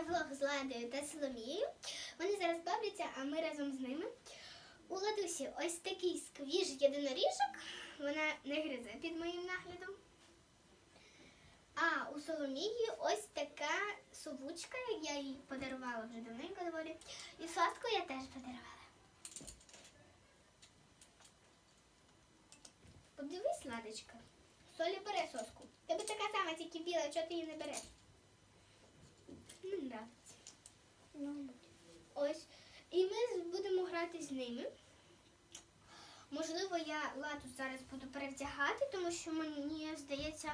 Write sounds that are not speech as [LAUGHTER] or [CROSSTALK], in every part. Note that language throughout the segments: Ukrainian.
Це влог з Ладою та Соломією. Вони зараз бавляться, а ми разом з ними. У Ладусі ось такий сквіж єдиноріжок. Вона не гризе під моїм наглядом. А у Соломії ось така совучка, я їй подарувала вже давненько доволі. І соску я теж подарувала. Подивись, Ладочка. Соля бере соску. Тебе така сама, тільки біла, чого ти її не береш? Нравиться. Ось. І ми будемо грати з ними. Можливо, я Ладу зараз буду перевдягати, тому що мені здається,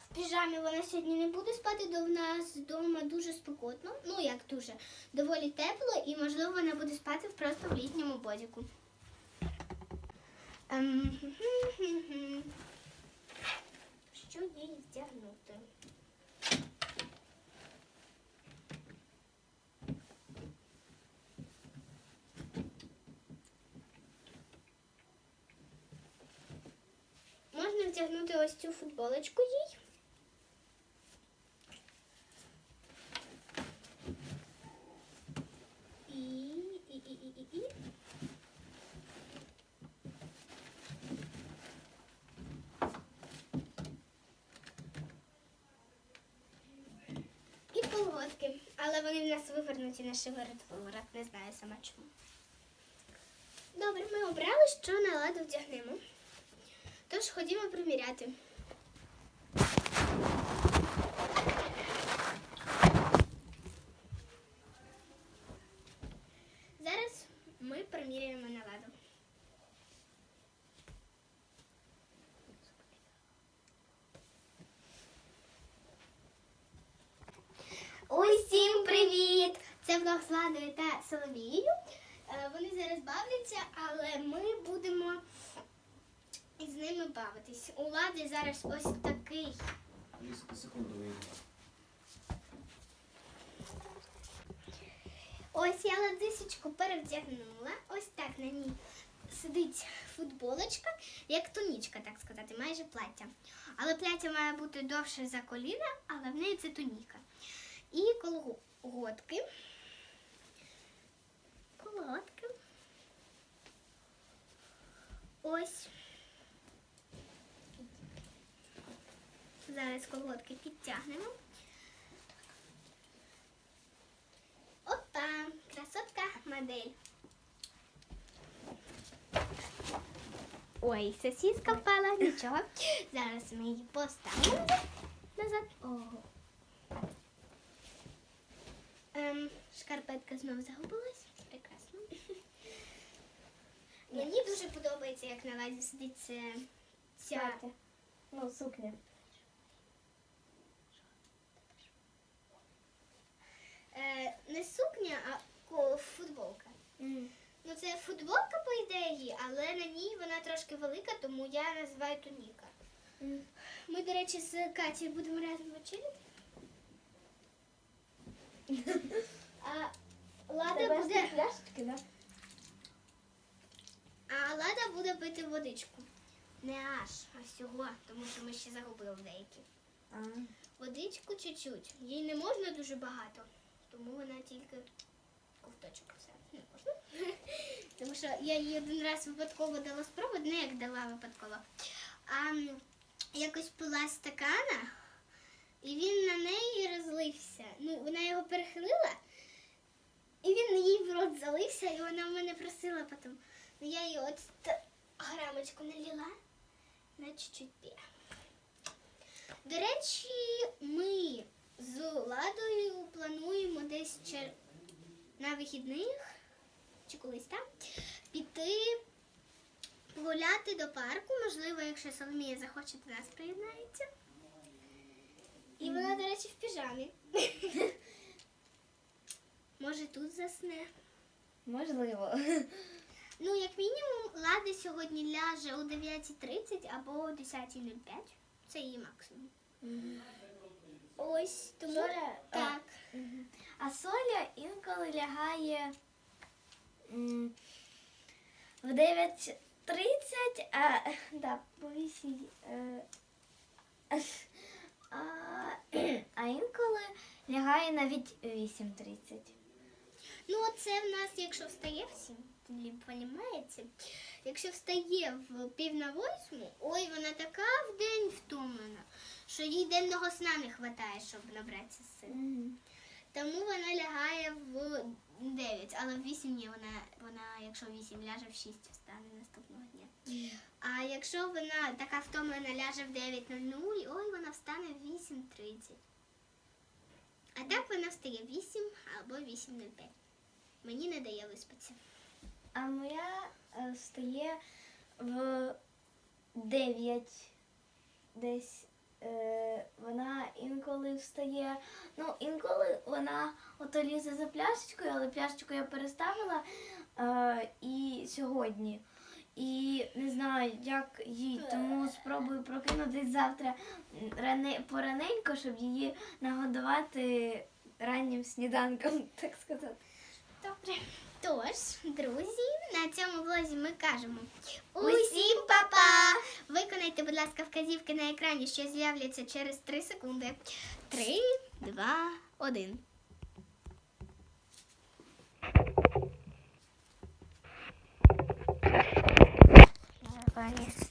в піжамі вона сьогодні не буде спати, до в нас вдома дуже спекотно. Ну як дуже, доволі тепло, і можливо вона буде спати просто в літньому бодіку. Ем. [LAUGHS] Що їй вдягнути? Можна вдягнути ось цю футболочку їй. Але вони в нас вивернуті на шиворот. Не знаю сама чому. Добре, ми обрали, що на ладу вдягнемо. Тож ходімо приміряти. Зараз ми приміряємо на ладу. Усім привіт! Це влог з Ладою та Соломією. Е, Вони зараз бавляться, але ми будемо і з ними бавитись. У Лади зараз ось такий. Секунду. Ось я ладисочку перевдягнула. Ось так на ній сидить футболочка, як тунічка, так сказати, майже плаття. Але плаття має бути довше за коліна, але в неї це туніка. І колготки. Колготки. Ось. Зараз колготки підтягнемо. Опа, красотка модель. Ой, сосиска впала, нічого. Зараз ми її поставимо назад. Ого. Ем, шкарпетка знову загубилась. Прекрасно. [LAUGHS] Мені дуже подобається, як на лазі сидить ця, ця Ну, сукня. е, не сукня, а ко- Ну, це футболка, по ідеї, але на ній вона трошки велика, тому я називаю туніка. Ми, до речі, з Катєю будемо разом вечеряти. [LAUGHS] А Лада буде, пляшечки, да? а Лада буде пити водичку. Не аж, а всього, тому що ми ще загубили деякі. А. Водичку чуть-чуть. Їй не можна дуже багато, тому вона тільки ковточок. [LAUGHS] Тому що я їй один раз випадково дала спробу, не як дала випадково. А якось пила стакана, і він на неї розлився. Ну, вона його перехилила, і він їй в рот залився, і вона в мене просила потім. Ну я їй от грамочку налила, на чуть-чуть п'є. До речі, ми з Ладою плануємо десь чер... на вихідних чи колись там піти погуляти до парку. Можливо, якщо Соломія захоче до нас приєднається. І вона, до речі, в піжамі. [LAUGHS] Може, тут засне. Можливо. Ну, як мінімум, Лада сьогодні ляже о 9.30 або о 10.05. Це її максимум. Ось тому Соля, а, так. А Соля інколи лягає м, в 9.30, а, да, по вісі, е, а, а інколи лягає навіть 8.30. Ну, це в нас, якщо встає всім, розумієте? Якщо встає в пів на восьму, ой, вона така в день втомлена, що їй денного сна не вистачає, щоб набратися сил. Тому вона лягає в 9, але в 8 ні, вона, вона, якщо в 8 ляже, в 6 встане наступного дня. А якщо вона така втомлена ляже в 9.00, ой, вона встане в 8.30. А так вона встає в 8 або 8.05. Мені не дає виспатися. А моя е, встає в 9 десь. Е, вона інколи встає. Ну, інколи вона ото лізе за пляшечкою, але пляшечку я переставила е, і сьогодні. І не знаю, як їй, тому спробую прокинутись завтра ране, пораненько, щоб її нагодувати раннім сніданком, [LAUGHS] так сказати. Добре. Тож, друзі, на цьому влозі ми кажемо усім па-па! Виконайте, будь ласка, вказівки на екрані, що з'являться через 3 секунди. 3, 2, 1. Thank